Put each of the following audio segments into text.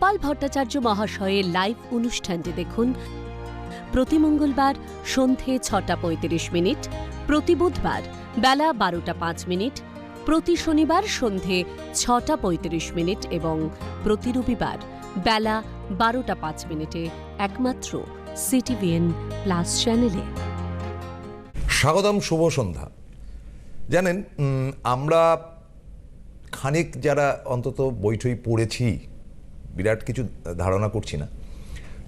গোপাল ভট্টাচার্য মহাশয়ের লাইভ অনুষ্ঠানটি দেখুন। প্রতি মঙ্গলবার সন্ধে ছটা পঁয়ত্রিশ মিনিট, প্রতি বুধবার বেলা বারোটা পাঁচ মিনিট, প্রতি শনিবার সন্ধে ছটা পঁয়ত্রিশ মিনিট এবং প্রতি রবিবার বেলা বারোটা পাঁচ মিনিটে একমাত্র সিটিভিএন প্লাস চ্যানেলে স্বাগতম, শুভ সন্ধ্যা। জানেন আমরা খানিক যারা অন্তত বইটই পড়েছি বিরাট কিছু ধারণা করছি না।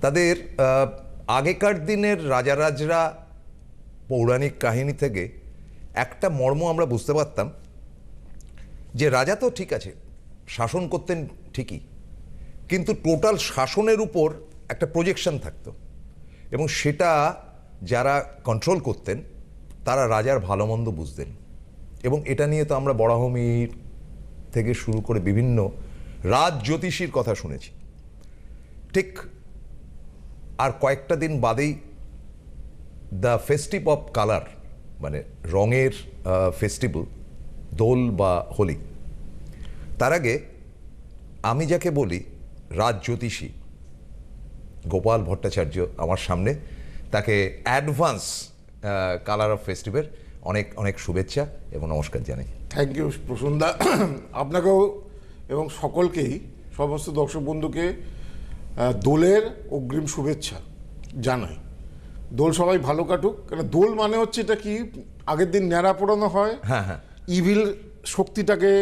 তাদের আগেকার দিনের রাজারাজরা পৌরাণিক কাহিনী থেকে একটা মর্ম আমরা বুঝতে পারতাম যে রাজা তো ঠিক আছে, শাসন করতেন ঠিকই, কিন্তু টোটাল শাসনের উপর একটা প্রজেকশন থাকতো এবং সেটা যারা কন্ট্রোল করতেন তারা রাজার ভালো মন্দ বুঝতেন এবং এটা নিয়ে তো আমরা বরাহমির থেকে শুরু করে বিভিন্ন রাজ জ্যোতিষীর কথা শুনেছি। ঠিক আর কয়েকটা দিন বাদেই দ্য ফেস্টিভ অফ কালার মানে রঙের ফেস্টিভ্যাল দোল বা হোলি। তার আগে আমি যাকে বলি রাজ জ্যোতিষী, গোপাল ভট্টাচার্য আমার সামনে, তাকে অ্যাডভান্স কালার অফ ফেস্টিভ্যাল অনেক অনেক শুভেচ্ছা এবং নমস্কার জানাই। থ্যাংক ইউ প্রসন্দা আপনাকেও এবং সকলকেই সমস্ত দর্শক বন্ধুকে দোলের অগ্রিম শুভেচ্ছা জানাই। দোল সবাই ভালো কাটুক। কেন দোল মানে হচ্ছে এটা কি আগের দিন ন্যাড়া পোড়ানো হয় হ্যাঁ হ্যাঁ। ইভিল শক্তিটাকে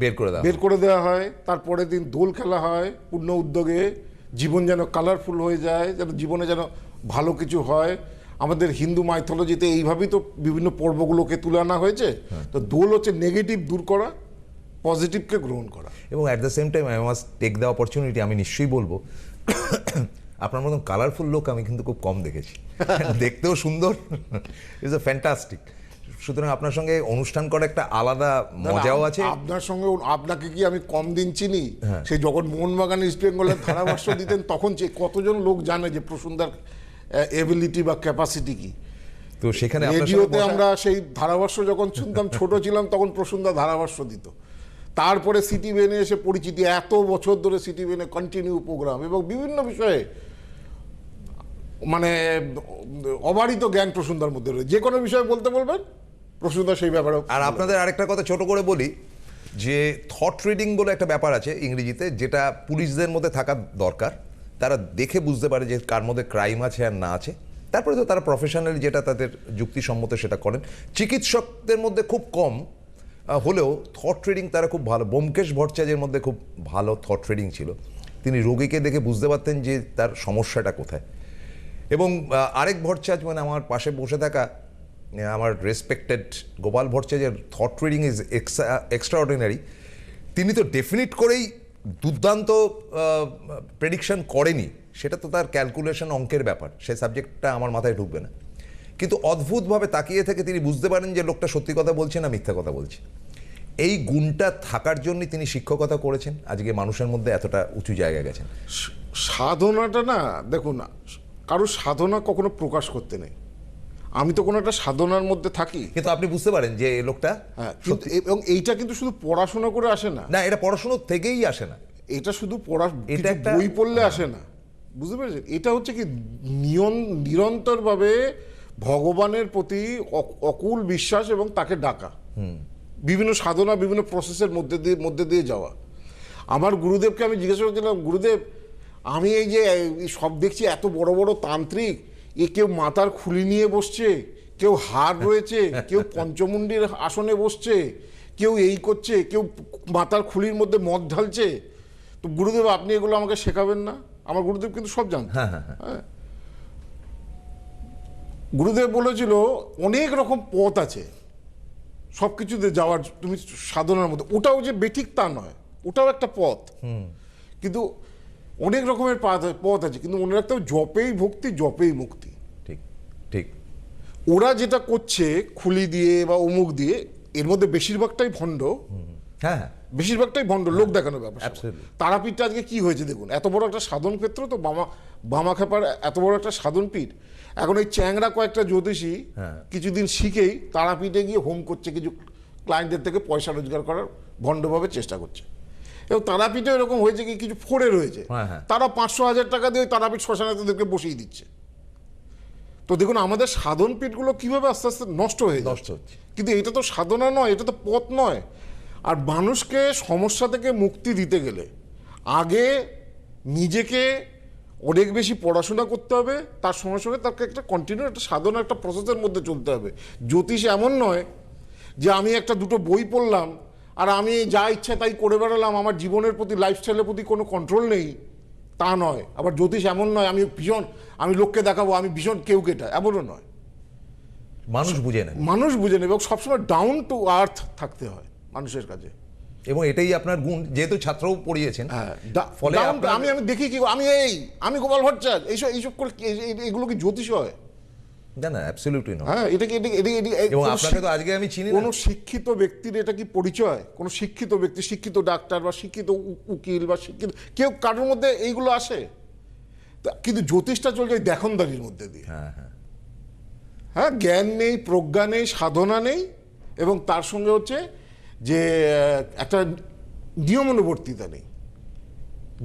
বের করে দাও বের করে দেওয়া হয়। তারপরের দিন দোল খেলা হয় পূর্ণ উদ্যোগে জীবন যেন কালারফুল হয়ে যায় যেন জীবনে যেন ভালো কিছু হয়। আমাদের হিন্দু মাইথোলজিতে এইভাবেই তো বিভিন্ন পর্বগুলোকে তুলে আনা হয়েছে। তো দোল হচ্ছে নেগেটিভ দূর করা পজিটিভকে গ্রহণ করা। এবং at the same time I must take the opportunity আমি নিশ্চয়ই বলব আপনার মতন কালারফুল লোক আমি কিন্তু খুব কম দেখেছি। দেখতেও সুন্দর ইজ এ ফ্যান্টাস্টিক সুতরাং আপনার সঙ্গে অনুষ্ঠান করা একটা আলাদা মজাও আছে। আপনার সঙ্গে আপনাকে কি আমি কম দিন চিনি? সেই যখন মোহনবাগান ইস্ট বেঙ্গলের ধারাভাষ্য দিতেন তখন যে কতজন লোক জানে যে প্রসন্দার এবিলিটি বা ক্যাপাসিটি কি? তো সেখানে রেডিওতে আমরা সেই ধারাভাষ্য যখন শুনতাম ছোট ছিলাম তখন প্রসন্দা ধারাভাষ্য দিত। তারপরে সিটি বেনে এসে পরিচিতি এত বছর ধরে সিটি বেনে কন্টিনিউ প্রোগ্রাম এবং বিভিন্ন বিষয়ে মানে অবারিত জ্ঞান প্রসন্দার মধ্যে রয়েছে। যে কোনো বিষয়ে বলতে বলবেন প্রসন্দা সেই ব্যাপারে আর আপনাদের আরেকটা কথা ছোট করে বলি যে থট রিডিং বলে একটা ব্যাপার আছে ইংরেজিতে যেটা পুলিশদের মধ্যে থাকা দরকার। তারা দেখে বুঝতে পারে যে কার মধ্যে ক্রাইম আছে আর না আছে। তারপরে তো তারা প্রফেশনালি যেটা তাদের যুক্তিসম্মত সেটা করেন। চিকিৎসকদের মধ্যে খুব কম হলেও থট ট্রেডিং তারা খুব ভালো বোমকেশ ভট্টাচার্যের মধ্যে খুব ভালো থট ট্রেডিং ছিল। তিনি রোগীকে দেখে বুঝতে পারতেন যে তার সমস্যাটা কোথায়। এবং আরেক ভট্টাচার্য মানে আমার পাশে বসে থাকা আমার রেসপেক্টেড গোপাল ভট্টাচার্যের thought trading is extraordinary তিনি তো ডেফিনিট করেই দুর্দান্ত প্রেডিকশন করেনি। সেটা তো তার ক্যালকুলেশন অঙ্কের ব্যাপার। সে সাবজেক্টটা আমার মাথায় ঢুকবে না। কিন্তু অদ্ভুতভাবে তাকিয়ে থেকে তিনি বুঝতে পারেন যে লোকটা সত্যি কথা বলছে না মিথ্যা কথা বলছে। এই গুণটা থাকার জন্য তিনি শিক্ষকতা করেছেন। আজকে মানুষের মধ্যে এতটা উঁচু জায়গায় গেছেন। সাধনাটা না দেখুন কারও সাধনা কখনো প্রকাশ করতে নেই। আমি তো কোনো একটা সাধনার মধ্যে থাকি। কিন্তু আপনি বুঝতে পারেন যে এই লোকটা হ্যাঁ এবং এইটা কিন্তু শুধু পড়াশোনা করে আসে না। না এটা পড়াশুনো থেকেই আসে না। এটা শুধু পড়া এটা হ্যাঁ। বই পড়লে আসে না। বুঝতে পেরেছেন? এটা হচ্ছে কি নিয়ন নিরন্তরভাবে ভগবানের প্রতি অক- অকুল বিশ্বাস এবং তাকে ডাকা। বিভিন্ন সাধনা বিভিন্ন প্রসেসের মধ্যে দিয়ে মধ্যে দিয়ে যাওয়া। আমার গুরুদেবকে আমি জিজ্ঞাসা করছিলাম গুরুদেব আমি এই যে সব দেখছি এত বড় বড় তান্ত্রিক এ কেউ মাথার খুলি নিয়ে বসছে কেউ হাড় রয়েছে কেউ পঞ্চমুণ্ডির আসনে বসছে কেউ এই করছে কেউ মাথার খুলির মধ্যে মদ ঢালছে। তো গুরুদেব আপনি এগুলো আমাকে শেখাবেন না? আমার গুরুদেব কিন্তু সব জানতো হ্যাঁ হ্যাঁ হ্যাঁ। হ্যাঁ। গুরুদেব বলেছিল অনেক রকম পথ আছে। সব কিছুতে যাওয়ার তুমি সাধনার মধ্যে। ওটাও যে বেঠিক তা নয় ওটাও একটা পথ। কিন্তু অনেক রকমের পথ আছে কিন্তু মনে রাখতে হবে জপেই ভক্তি জপেই মুক্তি। ঠিক ঠিক। ওরা যেটা করছে খুলি দিয়ে বা অমুক দিয়ে এর মধ্যে বেশিরভাগটাই ভণ্ড। হ্যাঁ হ্যাঁ। বেশিরভাগটাই ভণ্ড লোক দেখানো ব্যাপার। স্যাপার। তারাপীঠটা আজকে কি হয়েছে দেখুন এত বড় একটা সাধন ক্ষেত্র তো বামা বামা খেপার এত বড় একটা সাধন পীঠ এখন ওই চ্যাংরা কয়েকটা জ্যোতিষী হ্যাঁ। কিছুদিন শিখেই তারাপীঠে গিয়ে হোম করছে কিছু ক্লায়েন্টদের থেকে পয়সা রোজগার করার ভণ্ডভাবে চেষ্টা করছে এবং তারাপীঠে এরকম হয়েছে কি কিছু ফোড়ে রয়েছে হ্যাঁ, হ্যাঁ। তারা পাঁচশো হাজার টাকা দিয়ে ওই তারাপীঠ শ্মশানে তাদেরকে বসিয়ে দিচ্ছে তো দেখুন আমাদের সাধন পীঠগুলো কীভাবে আস্তে আস্তে নষ্ট হয়ে নষ্ট হচ্ছে। কিন্তু এটা তো সাধনা নয় এটা তো পথ নয় আর মানুষকে সমস্যা থেকে মুক্তি দিতে গেলে আগে নিজেকে অনেক বেশি পড়াশোনা করতে হবে তার সঙ্গে সঙ্গে তাকে একটা কন্টিনিউ একটা সাধনা একটা প্রসেসের মধ্যে চলতে হবে। জ্যোতিষ এমন নয় যে আমি একটা দুটো বই পড়লাম আর আমি যা ইচ্ছা তাই করে বেড়ালাম আমার জীবনের প্রতি লাইফস্টাইলের প্রতি কোনো কন্ট্রোল নেই তা নয়। আবার জ্যোতিষ এমন নয় আমি ভীষণ আমি লোককে দেখাবো আমি ভীষণ কেউ কেটা এমনও নয়। মানুষ বুঝে নেন মানুষ বুঝে নেবে এবং সবসময় ডাউন টু আর্থ থাকতে হয় মানুষের কাছে। এবং এটাই আপনার গুণ যেহেতু ছাত্রও পড়িয়েছেন হ্যাঁ ফলে আমি আমি দেখি কি আমি এই আমি গোপাল ভট্টাচার্য এইসব এইসব করে এগুলো কি জ্যোতিষ হয়? না না অ্যাবসলিউটলি নয় হ্যাঁ এটা কি এটা এটা এটা এবং আপনাকে তো আজকে আমি চিনি না। কোনো শিক্ষিত ব্যক্তির এটা কি পরিচয়? কোনো শিক্ষিত ব্যক্তি শিক্ষিত ডাক্তার বা শিক্ষিত উকিল বা শিক্ষিত কেউ কারোর মধ্যে এইগুলো আসে? তা- কিন্তু জ্যোতিষটা চলছে ওই দেখনদারির মধ্যে দিয়ে। হ্যাঁ হ্যাঁ। হ্যাঁ জ্ঞান নেই প্রজ্ঞা নেই সাধনা নেই এবং তার সঙ্গে হচ্ছে যে একটা নিয়মানুবর্তিতা নেই।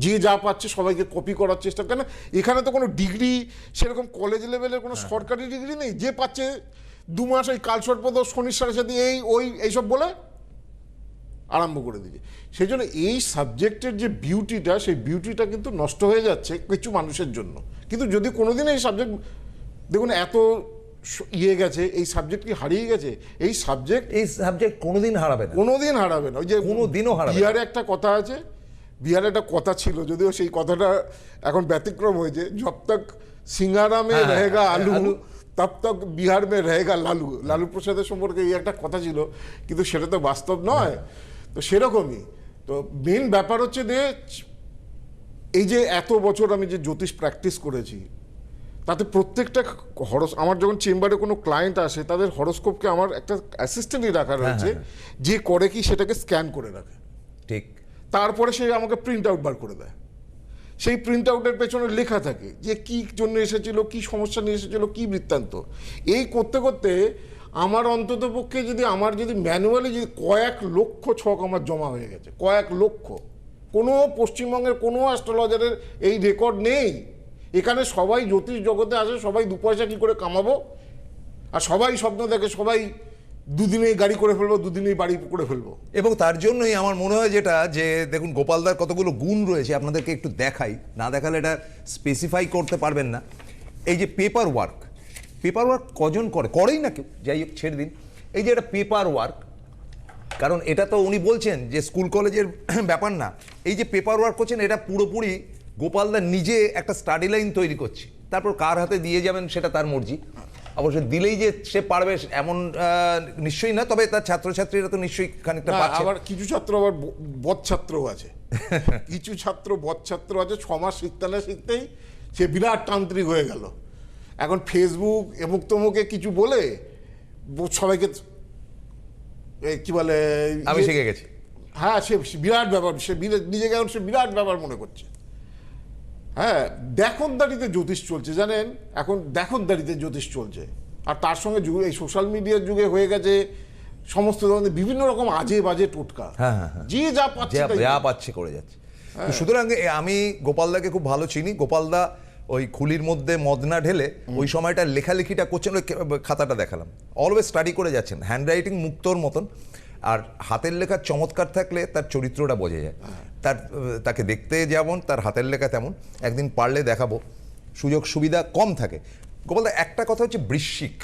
যে যা পাচ্ছে সবাইকে কপি করার চেষ্টা কেন এখানে তো কোনো ডিগ্রি সেরকম কলেজ লেভেলের কোনো সরকারি ডিগ্রি নেই। যে পাচ্ছে দু মাস ওই কালসর্পদ শনির সাথে সাথে এই ওই এইসব বলে আরম্ভ করে দিয়েছে। সেই জন্য এই সাবজেক্টের যে বিউটিটা সেই বিউটিটা কিন্তু নষ্ট হয়ে যাচ্ছে কিছু মানুষের জন্য। কিন্তু যদি কোনোদিন এই সাবজেক্ট দেখুন এত ইয়ে গেছে এই সাবজেক্ট কি হারিয়ে গেছে? এই সাবজেক্ট এই সাবজেক্ট কোনোদিন হারাবে না। কোনোদিন হারাবে না। ওই যে কোনোদিনও হারাবে। বিহারে একটা কথা আছে বিহারে একটা কথা ছিল যদিও সেই কথাটা এখন ব্যতিক্রম হয়েছে জব তক সিঙ্গারা মে হ্যাঁ, রহেগা হ্যাঁ, আলু আলু। তব তক বিহার মে রহেগা লালু। লালু প্রসাদের সম্পর্কে এই একটা কথা ছিল কিন্তু সেটা তো বাস্তব নয়। তো সেরকমই। তো মেন ব্যাপার হচ্ছে যে এই যে এত বছর আমি যে জ্যোতিষ প্র্যাকটিস করেছি তাতে প্রত্যেকটা হরস আমার যখন চেম্বারে কোনো ক্লায়েন্ট আসে তাদের হরস্কোপকে আমার একটা অ্যাসিস্ট্যান্টই রাখা রয়েছে যে করে কি সেটাকে স্ক্যান করে রাখে। ঠিক। তারপরে সে আমাকে প্রিন্ট আউট বার করে দেয়। সেই প্রিন্ট আউটের পেছনে লেখা থাকে যে কি জন্য এসেছিল কি সমস্যা নিয়ে এসেছিল কি বৃত্তান্ত। এই করতে করতে আমার অন্তত পক্ষে যদি আমার যদি ম্যানুয়ালি যদি কয়েক লক্ষ ছক আমার জমা হয়ে গেছে কয়েক লক্ষ। কোনো পশ্চিমবঙ্গের কোনো অ্যাস্ট্রোলজারের এই রেকর্ড নেই। এখানে সবাই জ্যোতিষ জগতে আসে, সবাই দু পয়সা কী করে কামাবো? আর সবাই স্বপ্ন দেখে, সবাই দুদিনেই গাড়ি করে ফেলব, দুদিনেই বাড়ি করে ফেলব। এবং তার জন্যই আমার মনে হয় যেটা, যে দেখুন গোপালদার কতগুলো গুণ রয়েছে, আপনাদেরকে একটু দেখাই। না দেখালে এটা স্পেসিফাই করতে পারবেন না। এই যে পেপার ওয়ার্ক পেপার ওয়ার্ক কজন করে? করেই না কেউ, যাই হোক, ছেড়ে দিন। এই যে এটা পেপার ওয়ার্ক কারণ এটা তো উনি বলছেন যে স্কুল কলেজের ব্যাপার না। এই যে পেপার ওয়ার্ক করছেন, এটা পুরোপুরি গোপালদা নিজে একটা স্টাডি লাইন তৈরি করছে। তারপর কার হাতে দিয়ে যাবেন সেটা তার মর্জি। অবশ্য দিলেই যে সে পারবে এমন নিশ্চয়ই না তবে তার ছাত্রছাত্রীরা তো নিশ্চয়ই খানিকটা পাচ্ছে আবার কিছু ছাত্র আবার ব- বদ ছাত্রও আছে। কিছু ছাত্র বদ ছাত্র আছে ছ মাস শিখতে না শিখতেই সে বিরাট তান্ত্রিক হয়ে গেল। এখন ফেসবুক এমুক তমুকে কিছু বলে সবাইকে কি বলে আমি ইয়ে- শিখে গেছি। হ্যাঁ সে বিরাট ব্যাপার সে নিজেকে এখন সে বিরাট ব্যাপার মনে করছে। হ্যাঁ দেখনদারিতে জ্যোতিষ চলছে জানেন? এখন দেখনদারিতে জ্যোতিষ চলছে। আর তার সঙ্গে যুগে এই সোশ্যাল মিডিয়ার যুগে হয়ে গেছে সমস্ত ধরনের বিভিন্ন রকম আজে বাজে টোটকা। হ্যাঁ, হ্যাঁ, হ্যাঁ। যে যা পাচ্ছে যা। পাচ্ছে করে যাচ্ছে। তো সুতরাং আমি গোপালদাকে খুব ভালো চিনি। গোপালদা ওই খুলির মধ্যে মদ না ঢেলে ওই সময়টা লেখালেখিটা করছেন ওই খাতাটা দেখালাম। অলওয়েজ স্টাডি করে যাচ্ছেন। হ্যান্ড রাইটিং মুক্তর মতন। আর হাতের লেখা চমৎকার থাকলে তার চরিত্রটা বোঝা যায়। তার তাকে দেখতে যেমন তার হাতের লেখা তেমন একদিন পারলে দেখাবো। সুযোগ সুবিধা কম থাকে। গোপালদা একটা কথা হচ্ছে বৃশ্চিক।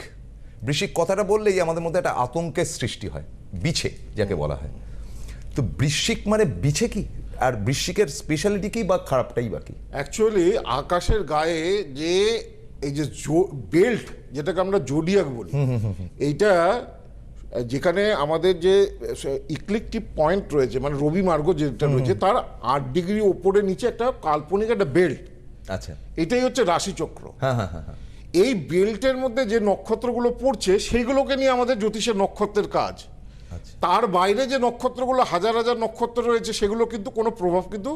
বৃশ্চিক কথাটা বললেই আমাদের মধ্যে একটা আতঙ্কের সৃষ্টি হয়। বিছে যাকে বলা হয়। তো বৃশ্চিক মানে বিছে কি? আর বৃশ্চিকের স্পেশালিটি কি বা খারাপটাই বাকি অ্যাকচুয়ালি আকাশের গায়ে যে এই যে বেল্ট যেটাকে আমরা জোডিয়াক বলি এইটা যেখানে আমাদের যে ইকলিকটিভ পয়েন্ট রয়েছে মানে রবি মার্গ যেটা রয়েছে তার আট ডিগ্রি ওপরে নিচে একটা কাল্পনিক একটা বেল্ট আচ্ছা। এটাই হচ্ছে রাশিচক্র। হ্যাঁ হ্যাঁ হ্যাঁ হ্যাঁ। এই বেল্টের মধ্যে যে নক্ষত্রগুলো পড়ছে সেইগুলোকে নিয়ে আমাদের জ্যোতিষের নক্ষত্রের কাজ। আচ্ছা। তার বাইরে যে নক্ষত্রগুলো হাজার হাজার নক্ষত্র রয়েছে সেগুলো কিন্তু কোনো প্রভাব কিন্তু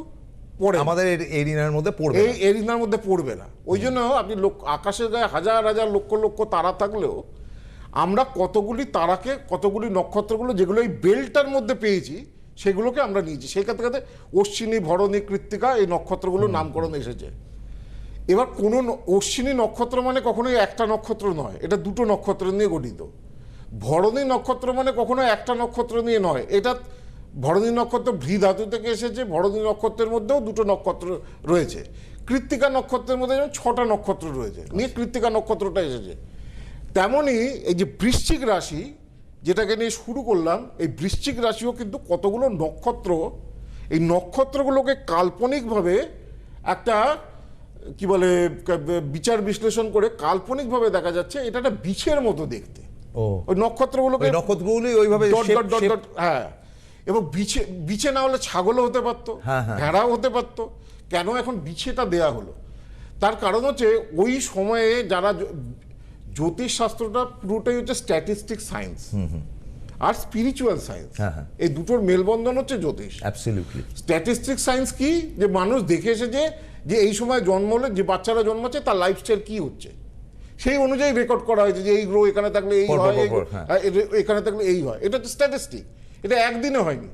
পড়ে আমাদের এরিনার মধ্যে পড়বে এই এরিনার মধ্যে পড়বে না। ওই জন্য আপনি লোক আকাশের গায়ে হাজার হাজার লক্ষ লক্ষ তারা থাকলেও আমরা কতগুলি তারাকে কতগুলি নক্ষত্রগুলো যেগুলো এই বেল্টার মধ্যে পেয়েছি সেগুলোকে আমরা নিয়েছি। সেই ক্ষেত্রে ক্ষেত্রে অশ্বিনী ভরণী কৃত্তিকা এই নক্ষত্রগুলোর নামকরণ এসেছে। এবার কোনো অশ্বিনী নক্ষত্র মানে কখনোই একটা নক্ষত্র নয় এটা দুটো নক্ষত্র নিয়ে গঠিত। ভরণী নক্ষত্র মানে কখনো একটা নক্ষত্র নিয়ে নয় এটা ভরণী নক্ষত্র ভৃ ধাতু থেকে এসেছে ভরণী নক্ষত্রের মধ্যেও দুটো নক্ষত্র রয়েছে। কৃত্তিকা নক্ষত্রের মধ্যে যেমন ছটা নক্ষত্র রয়েছে নিয়ে কৃত্তিকা নক্ষত্রটা এসেছে। তেমনই এই যে বৃশ্চিক রাশি যেটাকে নিয়ে শুরু করলাম এই বৃশ্চিক রাশিও কিন্তু কতগুলো নক্ষত্র এই নক্ষত্রগুলোকে কাল্পনিকভাবে একটা কি বলে বিচার বিশ্লেষণ করে কাল্পনিকভাবে দেখা যাচ্ছে এটা একটা বিছের মতো দেখতে। ওই নক্ষত্রগুলোকে নক্ষত্রগুলি ওইভাবে হ্যাঁ। এবং বিছে বিছে না হলে ছাগলও হতে পারতো হ্যাঁ, হ্যাঁ। ভেড়াও হতে পারতো। কেন এখন বিছেটা দেয়া হলো? তার কারণ হচ্ছে ওই সময়ে যারা জ- জ্যোতিষ শাস্ত্রটা পুরোটাই হচ্ছে স্ট্যাটিস্টিক সায়েন্স আর স্পিরিচুয়াল সায়েন্স হ্যাঁ। এই দুটোর মেলবন্ধন হচ্ছে জ্যোতিষ। অ্যাবসলিউটলি স্ট্যাটিস্টিক সায়েন্স কি? যে মানুষ দেখে এসেছে যে এই সময় জন্ম হলে যে বাচ্চারা জন্মাচ্ছে তার লাইফস্টাইল কি হচ্ছে? সেই অনুযায়ী রেকর্ড করা হয়েছে যে এই গ্রহ এখানে থাকলে এই হয় হ্যাঁ। হ্যাঁ, এখানে থাকলে এই হয়। এটা হচ্ছে স্ট্যাটিস্টিক এটা একদিনে হয়নি।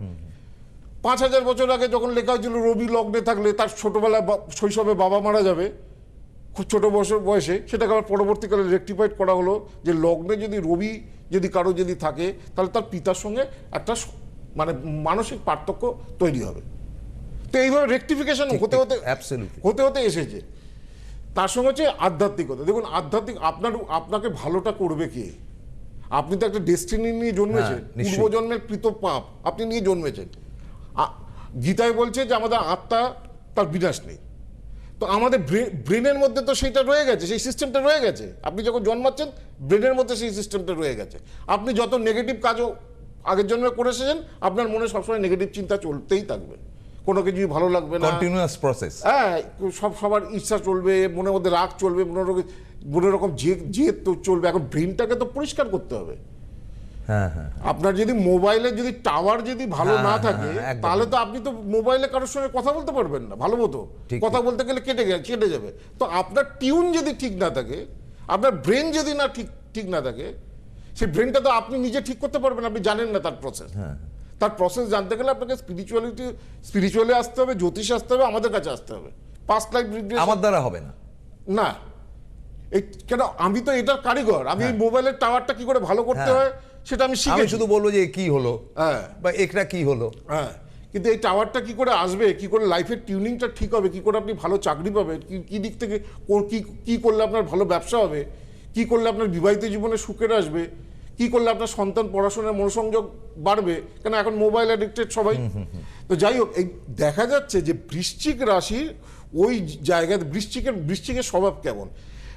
পাঁচ হাজার বছর আগে যখন লেখা হয়েছিল রবি লগ্নে থাকলে তার ছোটবেলায় শৈশবে বাবা মারা যাবে। ছোট বছর বয়সে সেটাকে আবার পরবর্তীকালে রেকটিফাইড করা হলো যে লগ্নে যদি রবি যদি কারও যদি থাকে তাহলে তার পিতার সঙ্গে একটা মানে মানসিক পার্থক্য তৈরি হবে। তো এইভাবে রেকটিফিকেশন হতে হতে. হতে হতে এসেছে। তার সঙ্গে হচ্ছে আধ্যাত্মিকতা। দেখুন আধ্যাত্মিক আপনার আপনাকে ভালোটা করবে কে? আপনি তো একটা ডেস্টিনি নিয়ে জন্মেছেন। হ্যাঁ। পূর্বজন্মের কৃত পাপ আপনি নিয়ে জন্মেছেন। গীতায় বলছে যে আমাদের আত্মা তার বিনাশ নেই। তো আমাদের ব্রেনের মধ্যে তো সেইটা রয়ে গেছে সেই সিস্টেমটা রয়ে গেছে। আপনি যখন জন্মাচ্ছেন ব্রেনের মধ্যে সেই সিস্টেমটা রয়ে গেছে। আপনি যত নেগেটিভ কাজও আগের জন্মে করে এসেছেন আপনার মনে সবসময় নেগেটিভ চিন্তা চলতেই থাকবে। কোনো কিছুই ভালো লাগবে না। কন্টিনিউয়াস প্রসেস হ্যাঁ সব সবার ইচ্ছা চলবে মনের মধ্যে রাগ চলবে মনে রকম মনে রকম জেদ জেদ তো চলবে। এখন ব্রেনটাকে তো পরিষ্কার করতে হবে। আপনার যদি মোবাইলে যদি টাওয়ার যদি ভালো হ্যাঁ, না হ্যাঁ, থাকে হ্যাঁ, তাহলে তো আপনি তো মোবাইলে কারোর সঙ্গে কথা বলতে পারবেন না ভালো মতো। ঠিক, কথা বলতে গেলে কেটে গেলে কেটে যাবে। তো আপনার টিউন যদি ঠিক না থাকে আপনার ব্রেন যদি না ঠিক ঠিক না থাকে সেই ব্রেনটা তো আপনি নিজে ঠিক করতে পারবেন আপনি জানেন না তার প্রসেস হ্যাঁ তার প্রসেস জানতে গেলে আপনাকে স্পিরিচুয়ালিটি স্পিরিচুয়ালি আসতে হবে জ্যোতিষ আসতে হবে আমাদের কাছে আসতে হবে। পাস্ট লাইফ আমার দ্বারা হবে না। না। এই কেন আমি তো এটার কারিগর আমি এই মোবাইলের টাওয়ারটা কি করে ভালো করতে হ্যাঁ। সেটা আমি শিখে শুধু বলব যে কি হলো হ্যাঁ। বা একটা কি হলো। হ্যাঁ। কিন্তু এই টাওয়ারটা কি করে আসবে কি করে লাইফের টিউনিংটা ঠিক হবে কি করে আপনি ভালো চাকরি পাবেন কি কি দিক থেকে কি কি করলে আপনার ভালো ব্যবসা হবে কি করলে আপনার বিবাহিত জীবনে সুখের আসবে কি করলে আপনার সন্তান পড়াশোনার মনোসংযোগ বাড়বে কেন এখন মোবাইল অ্যাডিক্টেড সবাই। তো যাই হোক এই দেখা যাচ্ছে যে বৃশ্চিক রাশির ওই জায়গায় বৃশ্চিকের বৃশ্চিকের স্বভাব কেমন?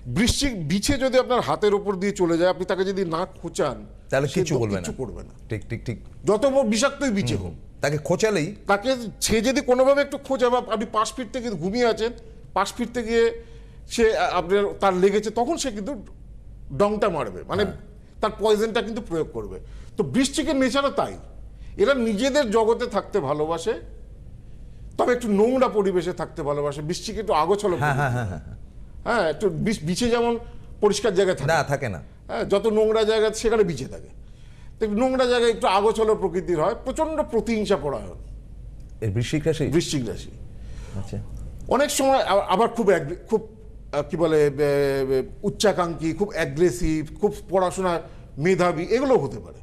বৃশ্চিক বিছে যদি আপনার হাতের উপর দিয়ে চলে যায় আপনি তাকে যদি না খোঁচান তাহলে কিছু বলবে না। কিচ্ছু করবে না। ঠিক ঠিক ঠিক। যত বিষাক্তই বিছে হোক। তাকে খোঁচালেই তাকে সে যদি কোনোভাবে একটু খোঁজে বা আপনি পাশ ফিরতে গিয়ে ঘুমিয়ে আছেন পাশ ফিরতে গিয়ে সে আপনার তার লেগেছে তখন সে কিন্তু ডংটা মারবে। মানে তার পয়জনটা কিন্তু প্রয়োগ করবে। তো বৃষ্টিকে নেচারও তাই। এরা নিজেদের জগতে থাকতে ভালোবাসে তবে একটু নোংরা পরিবেশে থাকতে ভালোবাসে। বৃষ্টিকে একটু আগোছালো হ্যাঁ হ্যাঁ হ্যাঁ। হ্যাঁ একটু বিচ- বিছে যেমন পরিষ্কার জায়গায় থাকে। না থাকে না। হ্যাঁ যত নোংরা জায়গা সেখানে বিছে থাকে। নোংরা জায়গায় একটু আগোছালো প্রকৃতির হয় প্রচণ্ড প্রতিহিংসা পরায়ণ। এর বৃশ্চিক রাশি? বৃশ্চিক রাশি। আচ্ছা। অনেক সময় আবার খুব খুব কি বলে উচ্চাকাঙ্ক্ষী খুব অ্যাগ্রেসিভ খুব পড়াশোনা মেধাবী এগুলো হতে পারে।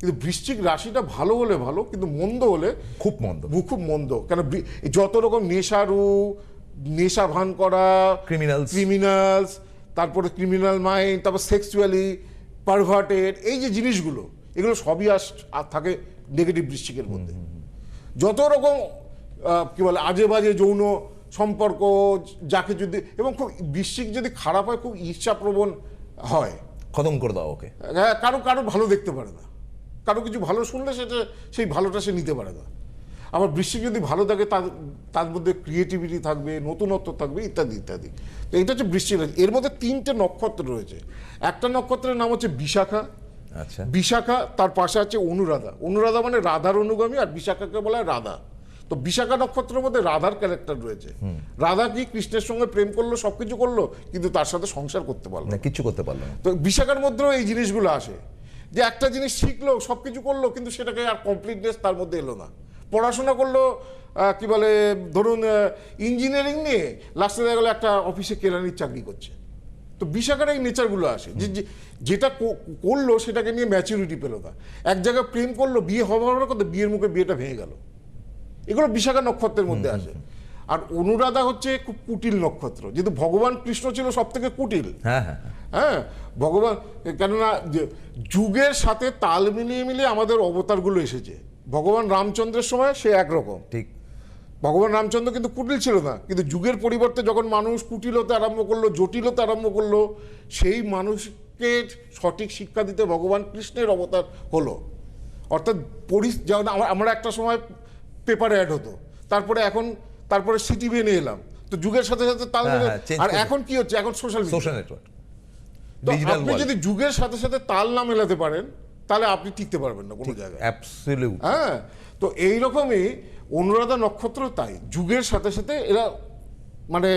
কিন্তু বৃশ্চিক রাশিটা ভালো হলে ভালো কিন্তু মন্দ হলে খুব মন্দ। খুব মন্দ। কেন যত রকম নেশারু নেশা ভান করা Criminals. ক্রিমিনালস তারপরে ক্রিমিনাল মাইন্ড তারপর সেক্সুয়ালি পারভার্টেড এই যে জিনিসগুলো এগুলো সবই আস থাকে নেগেটিভ বৃশ্চিকের মধ্যে। যত রকম কি বলে আজে বাজে যৌন সম্পর্ক যাকে যদি এবং খুব বৃশ্চিক যদি খারাপ হয় খুব ঈর্ষাপ্রবণ হয়। খতম করে দাও ওকে। হ্যাঁ কারও কারও ভালো দেখতে পারে না। কারও কিছু ভালো শুনলে সেটা সেই ভালোটা সে নিতে পারে না। আবার বৃষ্টি যদি ভালো থাকে তার তার মধ্যে ক্রিয়েটিভিটি থাকবে নতুনত্ব থাকবে ইত্যাদি ইত্যাদি। তো এটা হচ্ছে বৃশ্চিক রাশি। এর মধ্যে তিনটে নক্ষত্র রয়েছে। একটা নক্ষত্রের নাম হচ্ছে বিশাখা। আচ্ছা। বিশাখা তার পাশে আছে অনুরাধা। অনুরাধা মানে রাধার অনুগামী আর বিশাখাকে বলা হয় রাধা। তো বিশাখা নক্ষত্রের মধ্যে রাধার ক্যারেক্টার রয়েছে। রাধা কি কৃষ্ণের সঙ্গে প্রেম করল সবকিছু করল কিন্তু তার সাথে সংসার করতে পারল না। কিছু করতে পারল তো বিশাখার মধ্যেও এই জিনিসগুলো আসে। যে একটা জিনিস শিখলো সবকিছু করল কিন্তু সেটাকে আর কমপ্লিটনেস তার মধ্যে এলো না। পড়াশোনা করল কি বলে ধরুন ইঞ্জিনিয়ারিং নিয়ে লাস্টে দেখা গেলো একটা অফিসে কেরানির চাকরি করছে। তো বিশাখার এই নেচারগুলো আসে যে যে- যেটা করল সেটাকে নিয়ে ম্যাচুরিটি পেল না। এক জায়গায় প্রেম করল বিয়ে হওয়ার কথা বিয়ের মুখে বিয়েটা ভেঙে গেল। এগুলো বিশাখা নক্ষত্রের মধ্যে আসে আর অনুরাধা হচ্ছে খুব কুটিল নক্ষত্র। যেহেতু ভগবান কৃষ্ণ ছিল সব থেকে কুটিল। হ্যাঁ হ্যাঁ হ্যাঁ। হ্যাঁ ভগবান কেননা যুগের সাথে তাল মিলিয়ে মিলিয়ে আমাদের অবতারগুলো এসেছে। ভগবান রামচন্দ্রের সময় সে একরকম। ঠিক। ভগবান রামচন্দ্র কিন্তু কুটিল ছিল না কিন্তু যুগের পরিবর্তে যখন মানুষ কুটিল হতে আরম্ভ করল জটিল হতে আরম্ভ করল সেই মানুষকে সঠিক শিক্ষা দিতে ভগবান কৃষ্ণের অবতার হলো। অর্থাৎ পরি যেমন আমরা- একটা সময় পেপারে অ্যাড হতো তারপরে এখন তারপরে সিটি নিয়ে এলাম। তো যুগের সাথে সাথে তাল হ্যাঁ, হ্যাঁ, আর এখন কি হচ্ছে? এখন সোশ্যাল সোশ্যাল নেটওয়ার্ক আপনি যদি যুগের সাথে সাথে তাল না মেলাতে পারেন তাহলে আপনি টিকতে পারবেন না কোনো জায়গায়। অ্যাবসলিউট হ্যাঁ তো এই রকমই অনুরাধা নক্ষত্র তাই যুগের সাথে সাথে এরা মানে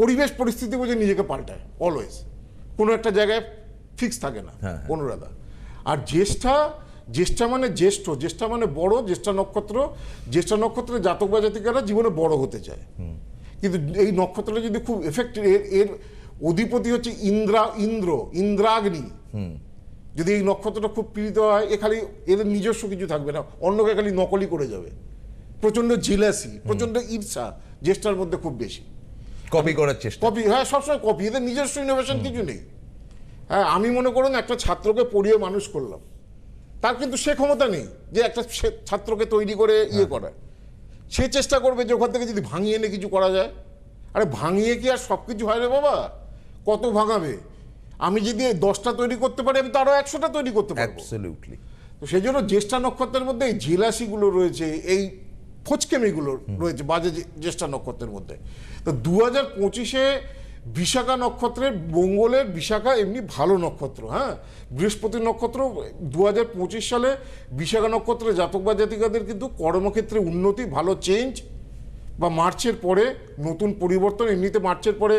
পরিবেশ পরিস্থিতি বুঝে নিজেকে পাল্টায় অলওয়েজ কোনো একটা জায়গায় ফিক্স থাকে না হ্যাঁ, হ্যাঁ। অনুরাধা। আর জ্যেষ্ঠা জ্যেষ্ঠা মানে জ্যেষ্ঠ জ্যেষ্ঠা মানে বড় জ্যেষ্ঠা নক্ষত্র জ্যেষ্ঠা নক্ষত্রের জাতক বা জাতিকারা জীবনে বড় হতে চায়। কিন্তু এই নক্ষত্রটা যদি খুব এফেক্ট এর এর অধিপতি হচ্ছে ইন্দ্রা ইন্দ্র ইন্দ্রাগ্নি। যদি এই নক্ষত্রটা খুব পীড়িত হয় এ খালি এদের নিজস্ব কিছু থাকবে না অন্যকে খালি নকলই করে যাবে। প্রচণ্ড জিলাসি প্রচণ্ড ঈর্ষা জ্যেষ্ঠার মধ্যে খুব বেশি। কপি করার চেষ্টা। কপি হ্যাঁ সবসময় কপি এদের নিজস্ব ইনোভেশন কিছু নেই। হ্যাঁ আমি মনে করুন একটা ছাত্রকে পড়িয়ে মানুষ করলাম। তার কিন্তু সে ক্ষমতা নেই যে একটা ছাত্রকে তৈরি করে ইয়ে করা সে চেষ্টা করবে যে ওখান থেকে যদি ভাঙিয়ে এনে কিছু করা যায়। আরে ভাঙিয়ে কি আর সব কিছু হয় রে বাবা? কত ভাঙাবে? আমি যদি দশটা তৈরি করতে পারি আমি তো আরও একশোটা তৈরি করতে পারব। অ্যাবসলিউটলি তো সেই জন্য জ্যেষ্ঠা নক্ষত্রের মধ্যে এই জেলাসিগুলো রয়েছে এই ফচকেমিগুলো রয়েছে বাজে জ্যেষ্ঠা নক্ষত্রের মধ্যে। তো দু হাজার পঁচিশে বিশাখা নক্ষত্রের মঙ্গলের বিশাখা এমনি ভালো নক্ষত্র হ্যাঁ? বৃহস্পতি নক্ষত্র দু হাজার পঁচিশ সালে বিশাখা নক্ষত্রের জাতক বা জাতিকাদের কিন্তু কর্মক্ষেত্রে উন্নতি ভালো চেঞ্জ বা মার্চের পরে নতুন পরিবর্তন এমনিতে মার্চের পরে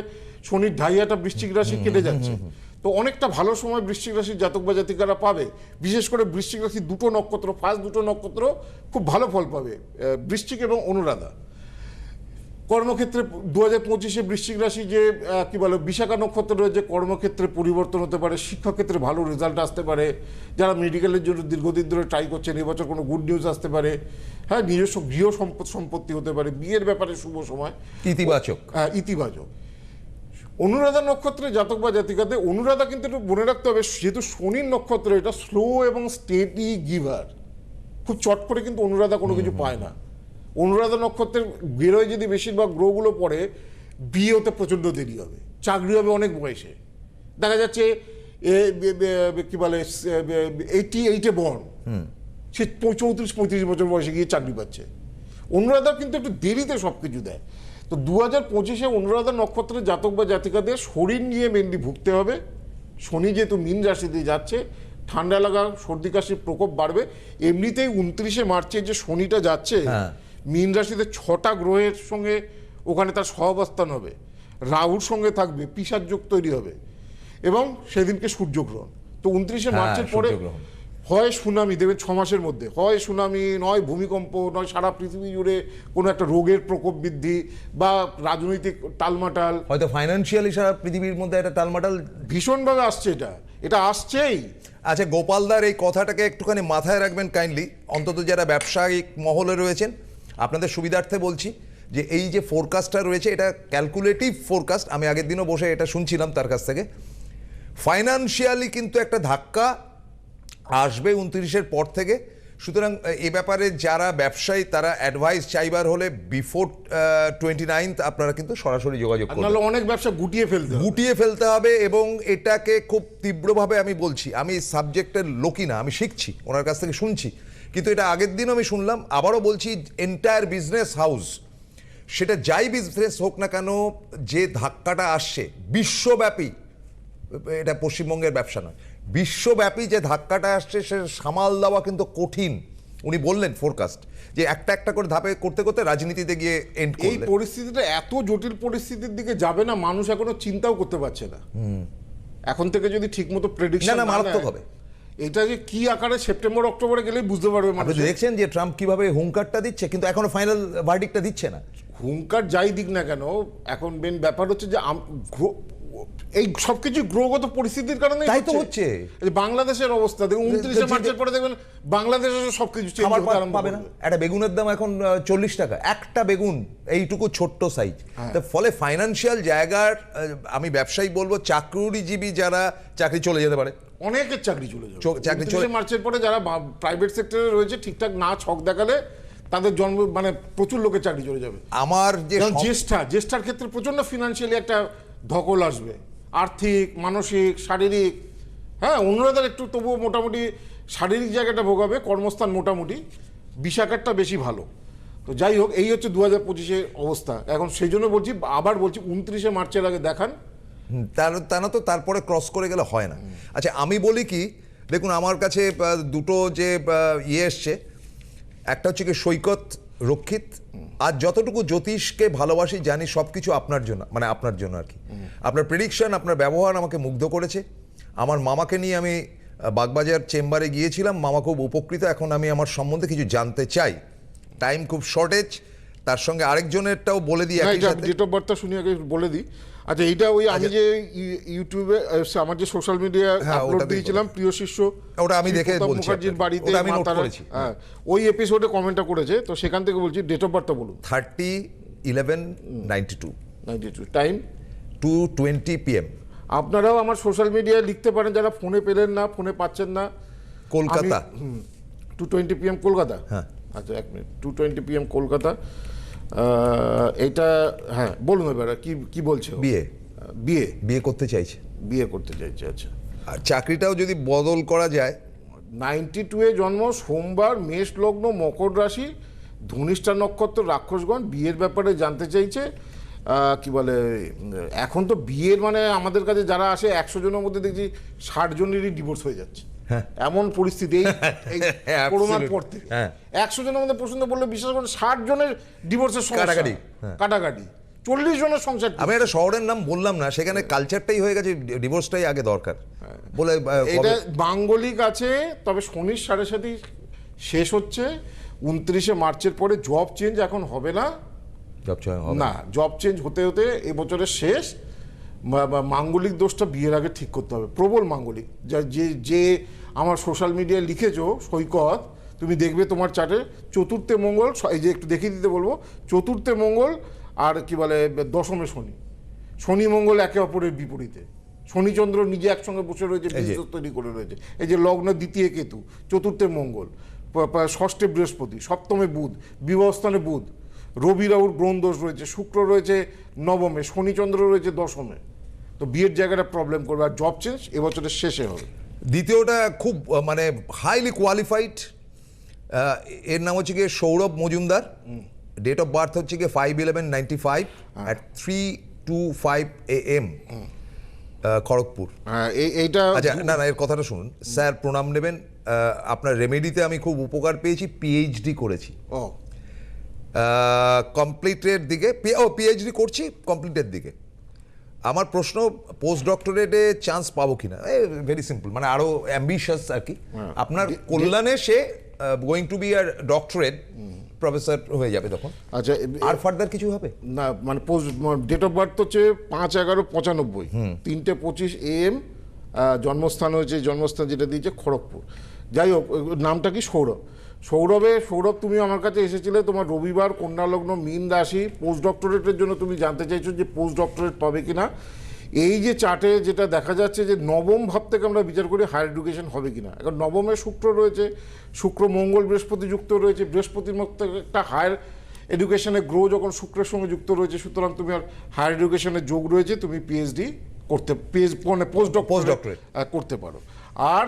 শনির ঢাইয়াটা বৃশ্চিক রাশি কেটে যাচ্ছে। তো অনেকটা ভালো সময় বৃশ্চিক রাশির জাতক বা জাতিকারা পাবে। বিশেষ করে বৃশ্চিক রাশির দুটো নক্ষত্র ফার্স্ট দুটো নক্ষত্র খুব ভালো ফল পাবে বৃশ্চিক এবং অনুরাধা। কর্মক্ষেত্রে দু হাজার পঁচিশে বৃশ্চিক রাশি যে কি বলে বিশাখা নক্ষত্র রয়েছে কর্মক্ষেত্রে পরিবর্তন হতে পারে শিক্ষাক্ষেত্রে ভালো রেজাল্ট আসতে পারে। যারা মেডিকেলের জন্য দীর্ঘদিন ধরে ট্রাই করছেন এবছর কোনো গুড নিউজ আসতে পারে। হ্যাঁ নিজস্ব গৃহ সম্পদ সম্পত্তি হতে পারে। বিয়ের ব্যাপারে শুভ সময়। ইতিবাচক। হ্যাঁ, ইতিবাচক। অনুরাধা নক্ষত্রে জাতক বা জাতিকাতে অনুরাধা কিন্তু একটু মনে রাখতে হবে যেহেতু শনির নক্ষত্র এটা স্লো এবং স্টেডি গিভার খুব চট করে কিন্তু অনুরাধা কোনো কিছু পায় না। অনুরাধা নক্ষত্রের বেরোয় যদি বেশিরভাগ গ্রহগুলো পড়ে বিয়ে হতে প্রচণ্ড দেরি হবে চাকরি হবে অনেক বয়সে। দেখা যাচ্ছে কি বলে এইটি এইটে বর্ন সে চৌত্রিশ পঁয়ত্রিশ বছর বয়সে গিয়ে চাকরি পাচ্ছে। অনুরাধা কিন্তু একটু দেরিতে সব কিছু দেয়। তো দু হাজার পঁচিশে অনুরাধা নক্ষত্রের জাতক বা জাতিকাদের শরীর নিয়ে মেনলি ভুগতে হবে। শনি যেহেতু মীন রাশিতে যাচ্ছে ঠান্ডা লাগা সর্দি কাশির প্রকোপ বাড়বে এমনিতেই উনত্রিশে মার্চে যে শনিটা যাচ্ছে মিন রাশিতে ছটা গ্রহের সঙ্গে ওখানে তার সহাবস্থান হবে রাহুর সঙ্গে থাকবে পিসার যোগ তৈরি হবে এবং সেদিনকে সূর্যগ্রহণ। তো উনত্রিশে হ্যাঁ, মার্চের পরে। হয় সুনামি দেবেন ছ মাসের মধ্যে। হয় সুনামি নয় ভূমিকম্প নয় সারা পৃথিবী জুড়ে কোনো একটা রোগের প্রকোপ বৃদ্ধি বা রাজনৈতিক টালমাটাল। হয়তো ফাইন্যান্সিয়ালি সারা পৃথিবীর মধ্যে একটা টালমাটাল ভীষণভাবে আসছে এটা। এটা আসছেই। আচ্ছা গোপালদার এই কথাটাকে একটুখানি মাথায় রাখবেন কাইন্ডলি অন্তত যারা ব্যবসায়িক মহলে রয়েছেন আপনাদের সুবিধার্থে বলছি যে এই যে ফোরকাস্টটা রয়েছে এটা ক্যালকুলেটিভ ফোরকাস্ট আমি আগের দিনও বসে এটা শুনছিলাম তার কাছ থেকে। ফাইনান্সিয়ালি কিন্তু একটা ধাক্কা আসবে উনত্রিশের পর থেকে। সুতরাং এ ব্যাপারে যারা ব্যবসায়ী তারা অ্যাডভাইস চাইবার হলে বিফোর টোয়েন্টি নাইনথ আপনারা কিন্তু সরাসরি যোগাযোগ করবেন। অনেক ব্যবসা গুটিয়ে ফেলতে গুটিয়ে ফেলতে হবে এবং এটাকে খুব তীব্রভাবে আমি বলছি আমি সাবজেক্টের লোকই না আমি শিখছি ওনার কাছ থেকে শুনছি। কিন্তু এটা আগের দিনও আমি শুনলাম আবারও বলছি এন্টায়ার বিজনেস হাউস সেটা যাই বিজনেস হোক না কেন যে ধাক্কাটা আসছে বিশ্বব্যাপী এটা পশ্চিমবঙ্গের ব্যবসা নয়। বিশ্বব্যাপী যে ধাক্কাটা আসছে সে সামাল দেওয়া কিন্তু কঠিন। উনি বললেন ফোরকাস্ট যে একটা একটা করে ধাপে করতে করতে রাজনীতিতে গিয়ে এন্ড এই পরিস্থিতিটা এত জটিল পরিস্থিতির দিকে যাবে না মানুষ এখনও চিন্তাও করতে পারছে না। এখন থেকে যদি ঠিকমতো প্রেডিকশন না, মারাত্মক হবে। এটা যে কি আকারে সেপ্টেম্বর অক্টোবরে গেলেই বুঝতে পারবে মানুষ। দেখছেন যে ট্রাম্প কীভাবে হুঙ্কারটা দিচ্ছে কিন্তু এখনও ফাইনাল ভার্ডিকটা দিচ্ছে না। হুঙ্কার যাই দিক না কেন এখন মেন ব্যাপার হচ্ছে যে এই সবকিছু গ্রহগত পরিস্থিতির কারণে তাই তো হচ্ছে। বাংলাদেশের অবস্থা দেখুন উনত্রিশে মার্চের পরে দেখবেন বাংলাদেশের সবকিছু চেঞ্জ হতে আরম্ভ পাবে না। একটা বেগুনের দাম এখন চল্লিশ টাকা। একটা বেগুন এইটুকু ছোট্ট সাইজ ফলে ফাইনান্সিয়াল জায়গার আমি ব্যবসায়ী বলব চাকরিজীবী যারা চাকরি চলে যেতে পারে। অনেকের চাকরি চলে যাবে। চাকরি চলে- মার্চের পরে যারা প্রাইভেট সেক্টরে রয়েছে ঠিকঠাক না ছক দেখালে তাদের জন্ম মানে প্রচুর লোকের চাকরি চলে যাবে। আমার যে জ্যেষ্ঠা জ্যেষ্ঠার ক্ষেত্রে প্রচণ্ড ফিনান্সিয়ালি একটা ধকল আসবে। আর্থিক, মানসিক, শারীরিক। হ্যাঁ অন্যদের একটু তবুও মোটামুটি শারীরিক জায়গাটা ভোগাবে, কর্মস্থান মোটামুটি বিশাখারটা বেশি ভালো। তো যাই হোক, এই হচ্ছে দু হাজার পঁচিশের অবস্থা। এখন সেই জন্য বলছি, আবার বলছি, উনত্রিশে মার্চের আগে দেখান। তার তা না তো তারপরে ক্রস করে গেলে হয় না। আচ্ছা আমি বলি কি, দেখুন, আমার কাছে দুটো যে ইয়ে এসছে, একটা হচ্ছে কি সৈকত রক্ষিত আর যতটুকু জ্যোতিষকে ভালোবাসি জানি সব কিছু আপনার জন্য মানে আপনার জন্য আর কি। আপনার প্রেডিকশন আপনার ব্যবহার আমাকে মুগ্ধ করেছে। আমার মামাকে নিয়ে আমি বাগবাজার চেম্বারে গিয়েছিলাম। মামা খুব উপকৃত। এখন আমি আমার সম্বন্ধে কিছু জানতে চাই। টাইম খুব শর্টেজ তার সঙ্গে আরেকজনেরটাও বলে দিই একই সাথে। ডেট অফ বার্থটা শুনি আগে বলে দিই। আচ্ছা এইটা ওই আমি যে ইউটিউবে আমার যে সোশ্যাল মিডিয়া আপলোড দিয়েছিলাম প্রিয় শিষ্য ওটা আমি দেখে বলছি মুখার্জির বাড়িতে আমি নোট করেছি। হ্যাঁ ওই এপিসোডে কমেন্টটা করেছে তো সেখান থেকে বলছি ডেট অফ বার্থটা বলুন। Thirty eleven ninety two ninety two time two twenty PM আপনারাও আমার সোশ্যাল মিডিয়ায় লিখতে পারেন যারা ফোনে পেলেন না ফোনে পাচ্ছেন না। Kolkata. Two twenty PM Kolkata? হ্যাঁ। আচ্ছা এক minute two twenty PM Kolkata. এইটা হ্যাঁ বলুন এবার কি কি বলছে? বিয়ে। বিয়ে। বিয়ে করতে চাইছে। বিয়ে করতে চাইছে আচ্ছা। আর চাকরিটাও যদি বদল করা যায়? নাইনটি টু এ জন্ম সোমবার মেষ লগ্ন মকর রাশি ধনিষ্ঠা নক্ষত্র রাক্ষসগণ বিয়ের ব্যাপারে জানতে চাইছে। কি বলে এখন তো বিয়ের মানে আমাদের কাছে যারা আসে একশো জনের মধ্যে দেখছি ষাট জনেরই ডিভোর্স হয়ে যাচ্ছে। এমন পরিস্থিতি হ্যাঁ, করোনার পর থেকে। হ্যাঁ। একশো জনের মধ্যে পছন্দ বললে বিশ্বাস করেন ষাট জনের ডিভোর্সের কাটাকাটি, হ্যাঁ। কাটাকাটি। চল্লিশ জনের সংসার আমি একটা শহরের নাম বললাম না সেখানে কালচারটাই হয়ে গেছে ডিভোর্সটাই আগে দরকার। বলে এটা মাঙ্গলিক আছে তবে শনির সাড়ে সাথে শেষ হচ্ছে। উনত্রিশে মার্চের পরে জব চেঞ্জ এখন হবে না। জব না জব চেঞ্জ হতে হতে এবছরের শেষ। মাঙ্গলিক দোষটা বিয়ের আগে ঠিক করতে হবে। প্রবল মাঙ্গলিক। যা যে যে আমার সোশ্যাল মিডিয়ায় লিখেছো সৈকত তুমি দেখবে তোমার চার্টে চতুর্থে মঙ্গল এই যে একটু দেখিয়ে দিতে বলব চতুর্থে মঙ্গল আর কি বলে দশমে শনি। শনি মঙ্গল একে অপরের বিপরীতে। শনিচন্দ্র নিজে একসঙ্গে বসে রয়েছে এই তৈরি করে রয়েছে। এই যে লগ্ন দ্বিতীয় কেতু চতুর্থে মঙ্গল ষষ্ঠে বৃহস্পতি সপ্তমে বুধ বিবাহস্থানে বুধ রবি রাহুর গ্রহণ দোষ রয়েছে শুক্র রয়েছে নবমে শনিচন্দ্র রয়েছে দশমে। তো বিয়ের জায়গাটা প্রবলেম করবে আর জব চেঞ্জ এবছরের শেষে হবে। দ্বিতীয়টা খুব মানে হাইলি কোয়ালিফাইড এর নাম হচ্ছে গিয়ে Sourav Majumdar. Date of birth হচ্ছে গিয়ে five eleven ninety five at three two five A M Kharagpur. হ্যাঁ এই- এইটা আচ্ছা না না এর কথাটা শুনুন। স্যার প্রণাম নেবেন। আপনার রেমেডিতে আমি খুব উপকার পেয়েছি পিএইচডি করেছি। ও। কমপ্লিটের দিকে পি- ও পিএইচডি করছি কমপ্লিটের দিকে। আমার প্রশ্ন পোস্ট ডক্টরেটে চান্স পাবো কিনা? ভেরি সিম্পল মানে আরও অ্যাম্বিশাস আর কি। আপনার কল্যাণে সে গোয়িং টু বি আর ডক্টরেট প্রফেসর হয়ে যাবে তখন। আচ্ছা আর ফার্দার কিছু হবে? না মানে পোস্ট ডেট অফ বার্থ হচ্ছে পাঁচ এগারো পঁচানব্বই। তিনটে পঁচিশ এম জন্মস্থান হয়েছে জন্মস্থান যেটা দিয়েছে খড়গপুর। যাই হোক নামটা কি সৌরভ? সৌরভে সৌরভ তুমি আমার কাছে এসেছিলে তোমার রবিবার কন্যালগ্ন মিন রাশি পোস্ট ডক্টরেটের জন্য তুমি জানতে চাইছো যে পোস্ট ডক্টরেট পাবে কিনা। এই যে চার্টে যেটা দেখা যাচ্ছে যে নবম ভাব থেকে আমরা বিচার করি হায়ার এডুকেশন হবে কিনা। এখন নবমে শুক্র রয়েছে শুক্র মঙ্গল বৃহস্পতি যুক্ত রয়েছে বৃহস্পতির মধ্যে একটা হায়ার এডুকেশনে গ্রো যখন শুক্রের সঙ্গে যুক্ত রয়েছে সুতরাং তুমি আর হায়ার এডুকেশনের যোগ রয়েছে তুমি পিএইচডি করতে পিএইচ মানে পোস্ট doctorate। করতে পারো। আর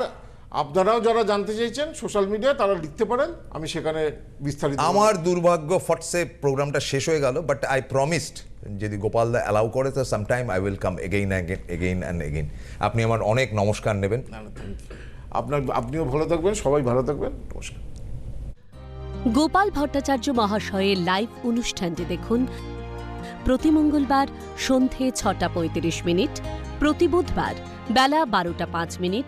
আপনারাও যারা জানতে চাইছেন সোশ্যাল মিডিয়া তারা লিখতে পারেন আমি সেখানে বিস্তারিত আমার দুর্ভাগ্য ফটসে প্রোগ্রামটা শেষ হয়ে গেল বাট আই প্রমিসড যদি গোপাল দা অ্যালাউ করে তো sometime I will come again again and again আপনি আমার অনেক নমস্কার নেবেন। আপনার আপনিও ভালো থাকবেন সবাই ভালো থাকবেন নমস্কার। গোপাল ভট্টাচার্য মহাশয়ের লাইভ অনুষ্ঠানটি দেখুন প্রতি মঙ্গলবার সন্ধে ছটা পঁয়ত্রিশ মিনিট প্রতি বুধবার বেলা বারোটা পাঁচ মিনিট